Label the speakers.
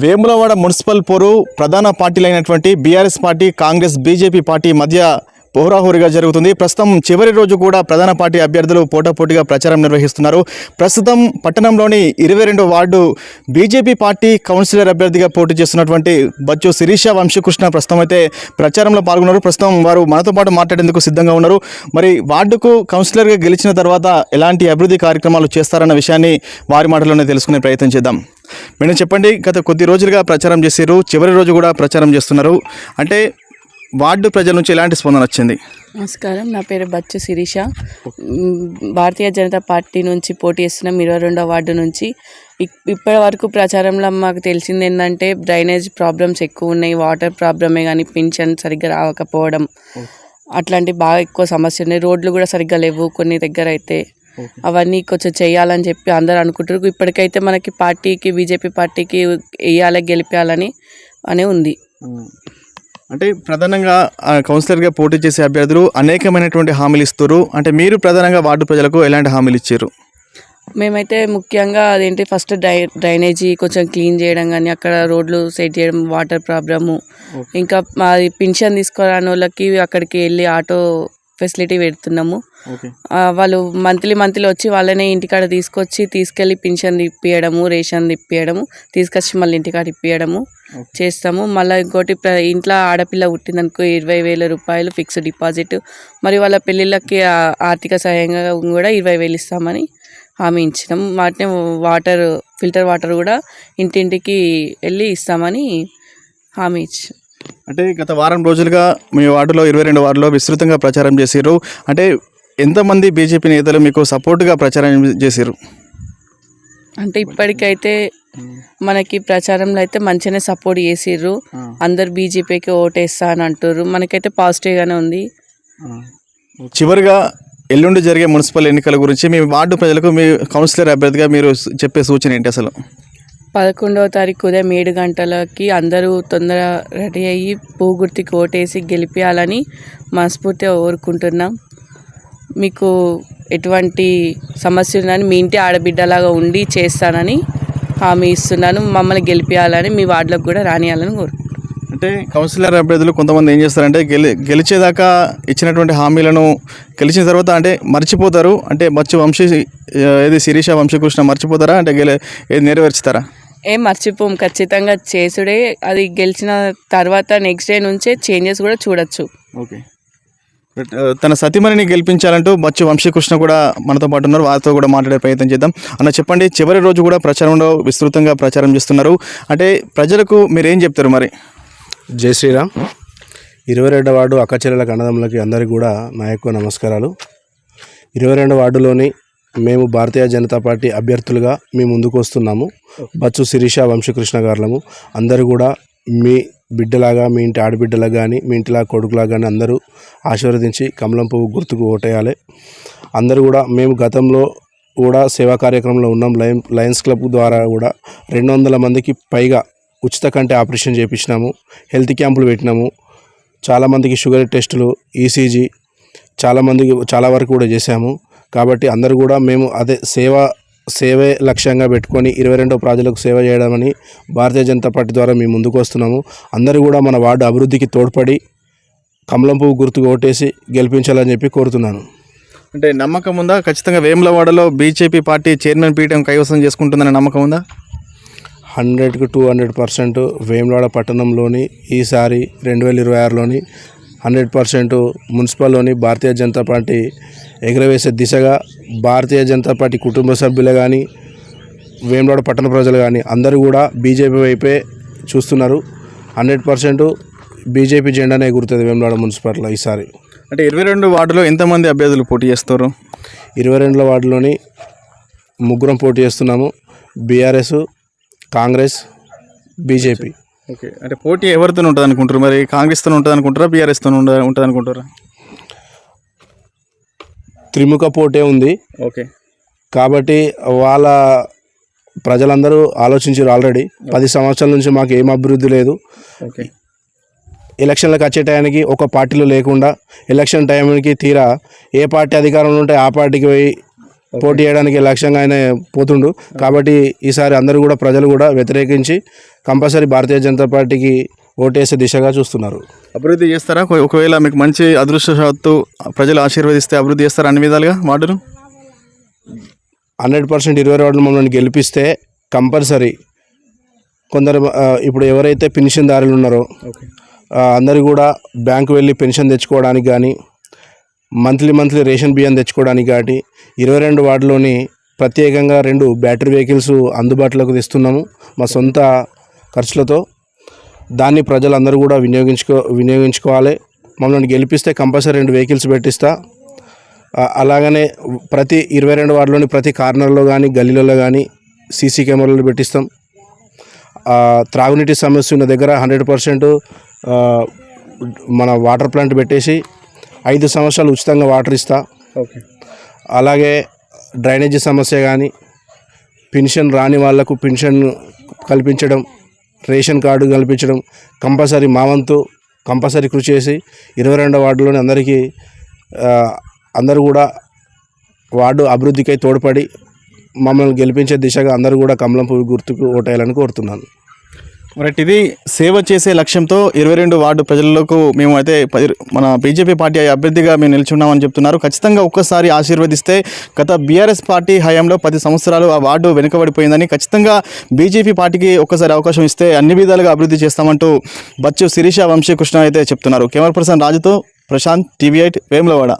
Speaker 1: Vemulawada municipal పోరు ప్రధాన పార్టీలైనటువంటి BRS party Congress BJP party మధ్య హోరాహోరీగా జరుగుతుంది. ప్రస్తుతం చివరి రోజు కూడా ప్రధాన పార్టీ అభ్యర్థులు పోటాపోటీగా ప్రచారం నిర్వహిస్తున్నారు. ప్రస్తుతం పట్టణంలోని ఇరవై రెండో వార్డు బీజేపీ పార్టీ కౌన్సిలర్ అభ్యర్థిగా పోటీ చేస్తున్నటువంటి బచ్చు శిరీష వంశీకృష్ణ ప్రస్తుతం అయితే ప్రచారంలో పాల్గొన్నారు. ప్రస్తుతం వారు మనతో పాటు మాట్లాడేందుకు సిద్ధంగా ఉన్నారు. మరి వార్డుకు కౌన్సిలర్గా గెలిచిన తర్వాత ఎలాంటి అభివృద్ధి కార్యక్రమాలు చేస్తారన్న విషయాన్ని వారి మాటలోనే తెలుసుకునే ప్రయత్నం చేద్దాం. మేడం చెప్పండి గత కొద్ది రోజులుగా ప్రచారం చేశారు చివరి రోజు కూడా ప్రచారం చేస్తున్నారు. అంటే వార్డు ప్రజల నుంచి ఎలాంటి స్పందన వచ్చింది?
Speaker 2: నమస్కారం నా పేరు బచ్చు శిరీష. భారతీయ జనతా పార్టీ నుంచి పోటీ చేస్తున్నాం ఇరవై రెండో వార్డు నుంచి ఇప్- ఇప్పటి వరకు ప్రచారంలో మాకు తెలిసింది ఏంటంటే డ్రైనేజ్ ప్రాబ్లమ్స్ ఎక్కువ ఉన్నాయి వాటర్ ప్రాబ్లమే కానీ పింఛన్ సరిగ్గా రావకపోవడం అట్లాంటి బాగా ఎక్కువ సమస్యలు ఉన్నాయి రోడ్లు కూడా సరిగ్గా లేవు కొన్ని దగ్గర అయితే. అవన్నీ కొంచెం చేయాలని చెప్పి అందరూ అనుకుంటారు. ఇప్పటికైతే మనకి పార్టీకి బీజేపీ పార్టీకి వేయాలి గెలిపించాలని అనే ఉంది.
Speaker 1: అంటే ప్రధానంగా కౌన్సిలర్గా పోటీ చేసే అభ్యర్థులు అనేకమైనటువంటి హామీలు ఇస్తారు. అంటే మీరు ప్రధానంగా వార్డు ప్రజలకు ఎలాంటి హామీలు ఇచ్చారు?
Speaker 2: మేమైతే ముఖ్యంగా అదేంటి ఫస్ట్ డ్రై డ్రైనేజీ కొంచెం క్లీన్ చేయడం కానీ అక్కడ రోడ్లు సెట్ చేయడం వాటర్ ప్రాబ్లము. ఇంకా మాది పింఛన్ తీసుకురాని వాళ్ళకి అక్కడికి వెళ్ళి ఆటో ఫెసిలిటీ పెడుతున్నాము. వాళ్ళు మంత్లీ మంత్లీ వచ్చి వాళ్ళనే ఇంటికాడ తీసుకొచ్చి తీసుకెళ్ళి పింఛన్ తిప్పియడము రేషన్ తిప్పియడము తీసుకొచ్చి మళ్ళీ ఇంటికాడ ఇప్పియడము చేస్తాము. మళ్ళీ ఇంకోటి ఇంట్లో ఆడపిల్ల పుట్టిందనుకో ఇరవై వేల రూపాయలు ఫిక్స్డ్ డిపాజిట్ మరి వాళ్ళ పెళ్ళిళ్ళకి ఆర్థిక సహాయంగా కూడా ఇరవై వేలు ఇస్తామని హామీ ఇచ్చినాం. వాటిని వాటర్ ఫిల్టర్ వాటర్ కూడా ఇంటింటికి వెళ్ళి ఇస్తామని హామీ ఇచ్చాం
Speaker 1: అంటే గత వారం రోజులుగా మీ వార్డులో ఇరవై రెండు వార్డులో విస్తృతంగా ప్రచారం చేశారు అంటే ఎంతమంది బీజేపీ నేతలు మీకు సపోర్ట్గా ప్రచారం చేశారు
Speaker 2: అంటే ఇప్పటికైతే మనకి ప్రచారంలో అయితే మంచిగానే సపోర్ట్ చేసిర్రు. అందరు బీజేపీకి ఓటేస్తా అని అంటారు మనకైతే పాజిటివ్గానే ఉంది.
Speaker 1: చివరిగా ఎల్లుండి జరిగే మున్సిపల్ ఎన్నికల గురించి మీ వార్డు ప్రజలకు మీ కౌన్సిలర్ అభ్యర్థిగా మీరు చెప్పే సూచన ఏంటి అసలు?
Speaker 2: పదకొండవ తారీఖు ఉదయం ఏడు గంటలకి అందరూ తొందర రెడీ అయ్యి పువ్వు ఓటేసి గెలిపించాలని మనస్ఫూర్తిగా కోరుకుంటున్నాం. మీకు ఎటువంటి సమస్య ఉందని మీ ఇంటి ఆడబిడ్డలాగా ఉండి చేస్తానని హామీ ఇస్తున్నాను. మమ్మల్ని గెలిపించాలని మీ వార్డులకు కూడా రానియాలని కోరుకుంటున్నాను
Speaker 1: అంటే కౌన్సిలర్ అభ్యర్థులు కొంతమంది ఏం చేస్తారంటే గెలి గెలిచేదాకా ఇచ్చినటువంటి హామీలను గెలిచిన తర్వాత అంటే మర్చిపోతారు. అంటే మర్చి వంశీ ఏది శిరీష వంశకృష్ణ మర్చిపోతారా? అంటే గెలి ఏది నెరవేర్చుతారా?
Speaker 2: ఏం మర్చిపోం. ఖచ్చితంగా చేసుడే. అది గెలిచిన తర్వాత నెక్స్ట్ డే నుంచే చేంజెస్ కూడా చూడొచ్చు.
Speaker 1: ఓకే. ఆ, తన సతీమణిని గెలిపించాలంటూ బచ్చు వంశీకృష్ణ కూడా మనతో పాటు ఉన్నారు. వారితో కూడా మాట్లాడే ప్రయత్నం చేద్దాం. అన్న చెప్పండి చివరి రోజు కూడా ప్రచారంలో విస్తృతంగా ప్రచారం చేస్తున్నారు. అంటే ప్రజలకు మీరు ఏం చెప్తారు మరి?
Speaker 3: జై శ్రీరామ్. ఇరవై రెండవ వార్డు అక్కచెల్లెల అన్నదమ్ములకి అందరికీ కూడా నా యొక్క నమస్కారాలు. ఇరవై రెండవ వార్డులోని మేము భారతీయ జనతా పార్టీ అభ్యర్థులుగా మీ ముందుకు వస్తున్నాము. బచ్చు శిరీష వంశకృష్ణ గారులము. అందరూ కూడా మీ బిడ్డలాగా మీ ఇంటి ఆడబిడ్డలాగా కానీ మీ ఇంటిలా కొడుకులాగా కానీ అందరూ ఆశీర్వదించి కమలం పువ్వు గుర్తుకు ఓటేయాలి. అందరూ కూడా మేము గతంలో కూడా సేవా కార్యక్రమంలో ఉన్నాం. లయన్ లయన్స్ క్లబ్ ద్వారా కూడా రెండు వందల మందికి పైగా ఉచిత కంటే ఆపరేషన్ చేయించినాము హెల్త్ క్యాంపులు పెట్టినాము. చాలామందికి షుగర్ టెస్టులు ఈసీజీ చాలామందికి చాలా వరకు కూడా చేశాము. కాబట్టి అందరూ కూడా మేము అదే సేవ సేవే లక్ష్యంగా పెట్టుకొని ఇరవై రెండో ప్రజలకు సేవ చేయడమని భారతీయ జనతా పార్టీ ద్వారా మేము ముందుకు వస్తున్నాము. అందరూ కూడా మన వార్డు అభివృద్ధికి తోడ్పడి కమలం పువ్వు గుర్తుకు ఓటేసి గెలిపించాలని చెప్పి కోరుతున్నాను.
Speaker 1: అంటే నమ్మకం ఉందా? ఖచ్చితంగా వేములవాడలో బీజేపీ పార్టీ చైర్మన్ పీఠం కైవసం చేసుకుంటుందనే నమ్మకం ఉందా?
Speaker 3: హండ్రెడ్కి టూ హండ్రెడ్ పర్సెంట్ వేములవాడ పట్టణంలోని ఈసారి రెండు వేల ఇరవై ఆరులోని హండ్రెడ్ పర్సెంట్ మున్సిపల్లోని భారతీయ జనతా పార్టీ ఎగురవేసే దిశగా భారతీయ జనతా పార్టీ కుటుంబ సభ్యులు కానీ వేములవాడ పట్టణ ప్రజలు కానీ అందరూ కూడా బీజేపీ వైపే చూస్తున్నారు. హండ్రెడ్ పర్సెంట్ బీజేపీ జెండానే ఎగురుతుంది వేములవాడ మున్సిపాలిటీలో ఈసారి.
Speaker 1: అంటే ఇరవై రెండు వార్డులో ఎంతమంది అభ్యర్థులు పోటీ చేస్తారు?
Speaker 3: ఇరవై రెండుల వార్డులోని ముగ్గురం పోటీ చేస్తున్నాము. BRS Congress BJP.
Speaker 1: ఓకే. అంటే పోటీ ఎవరితో ఉంటుంది అనుకుంటారు మరి కాంగ్రెస్తో ఉంటుంది అనుకుంటారా బీఆర్ఎస్తో ఉంటుంది అనుకుంటారా
Speaker 3: త్రిముఖ పోటే ఉంది.
Speaker 1: ఓకే.
Speaker 3: కాబట్టి వాళ్ళ ప్రజలందరూ ఆలోచించారు ఆల్రెడీ. పది సంవత్సరాల నుంచి మాకు ఏం అభివృద్ధి లేదు.
Speaker 1: ఓకే.
Speaker 3: ఎలక్షన్లకు వచ్చే టయానికి ఒక పార్టీలో లేకుండా ఎలక్షన్ టైంకి తీరా ఏ పార్టీ అధికారంలో ఉంటే ఆ పార్టీకి పోయి పోటీ చేయడానికి లక్ష్యంగా ఆయన పోతుండు. కాబట్టి ఈసారి అందరూ కూడా ప్రజలు కూడా వ్యతిరేకించి కంపల్సరీ భారతీయ జనతా పార్టీకి ఓటేసే దిశగా చూస్తున్నారు.
Speaker 1: అభివృద్ధి చేస్తారా? ఒక- ఒకవేళ మీకు మంచి అదృష్టవశాత్తు ప్రజలు ఆశీర్వదిస్తే అభివృద్ధి చేస్తారా అన్ని విధాలుగా వార్డును
Speaker 3: హండ్రెడ్ పర్సెంట్ ఇరవై వార్డులు మమ్మల్ని గెలిపిస్తే కంపల్సరీ కొందరు ఇప్పుడు ఎవరైతే పెన్షన్దారులు ఉన్నారో ఆ, అందరూ కూడా బ్యాంకు వెళ్ళి పెన్షన్ తెచ్చుకోవడానికి కానీ మంత్లీ మంత్లీ రేషన్ బియ్యం తెచ్చుకోవడానికి కాటి ఇరవై రెండు వార్డులోని ప్రత్యేకంగా రెండు బ్యాటరీ వెహికల్స్ అందుబాటులోకి తెస్తున్నాము మా సొంత ఖర్చులతో. దాన్ని ప్రజలందరూ కూడా వినియోగించుకో వినియోగించుకోవాలి. మమ్మల్ని గెలిపిస్తే కంపల్సరీ రెండు వెహికల్స్ పెట్టిస్తా. అలాగనే ప్రతి ఇరవై రెండు వార్డులోని ప్రతి కార్నర్లో కానీ గల్లీలలో కానీ సీసీ కెమెరాలు పెట్టిస్తాం. త్రాగునీటి సమస్య ఉన్న దగ్గర హండ్రెడ్ పర్సెంట్ మన వాటర్ ప్లాంట్ పెట్టేసి ఐదు సంవత్సరాలు ఉచితంగా వాటర్ ఇస్తా.
Speaker 1: ఓకే.
Speaker 3: అలాగే డ్రైనేజీ సమస్య కానీ పెన్షన్ రాని వాళ్ళకు పెన్షన్ కల్పించడం రేషన్ కార్డు కల్పించడం కంపల్సరీ మా వంతు కంపల్సరీ కృషి చేసి ఇరవై రెండో వార్డులోని అందరికీ అందరూ కూడా వార్డు అభివృద్ధికై తోడ్పడి మమ్మల్ని గెలిపించే దిశగా అందరూ కూడా కమలం పువ్వు గుర్తుకు ఓటేయాలని కోరుతున్నాను.
Speaker 1: రైట్ ఇది సేవ చేసే లక్ష్యంతో ఇరవై రెండు వార్డు ప్రజలకు మేము అయితే పది- మన బీజేపీ పార్టీ అభ్యర్థిగా మేము నిల్చున్నామని చెప్తున్నారు. ఖచ్చితంగా ఒక్కసారి ఆశీర్వదిస్తే గత బీఆర్ఎస్ పార్టీ హయాంలో పది సంవత్సరాలు ఆ వార్డు వెనుకబడిపోయిందని ఖచ్చితంగా బీజేపీ పార్టీకి ఒక్కసారి అవకాశం ఇస్తే అన్ని విధాలుగా అభివృద్ధి చేస్తామంటూ బచ్చు శిరీష వంశీకృష్ణ అయితే చెప్తున్నారు. కెమెరా పర్సన్ రాజుతో ప్రశాంత్ టీవీ ఎయిట్ వేములవాడ.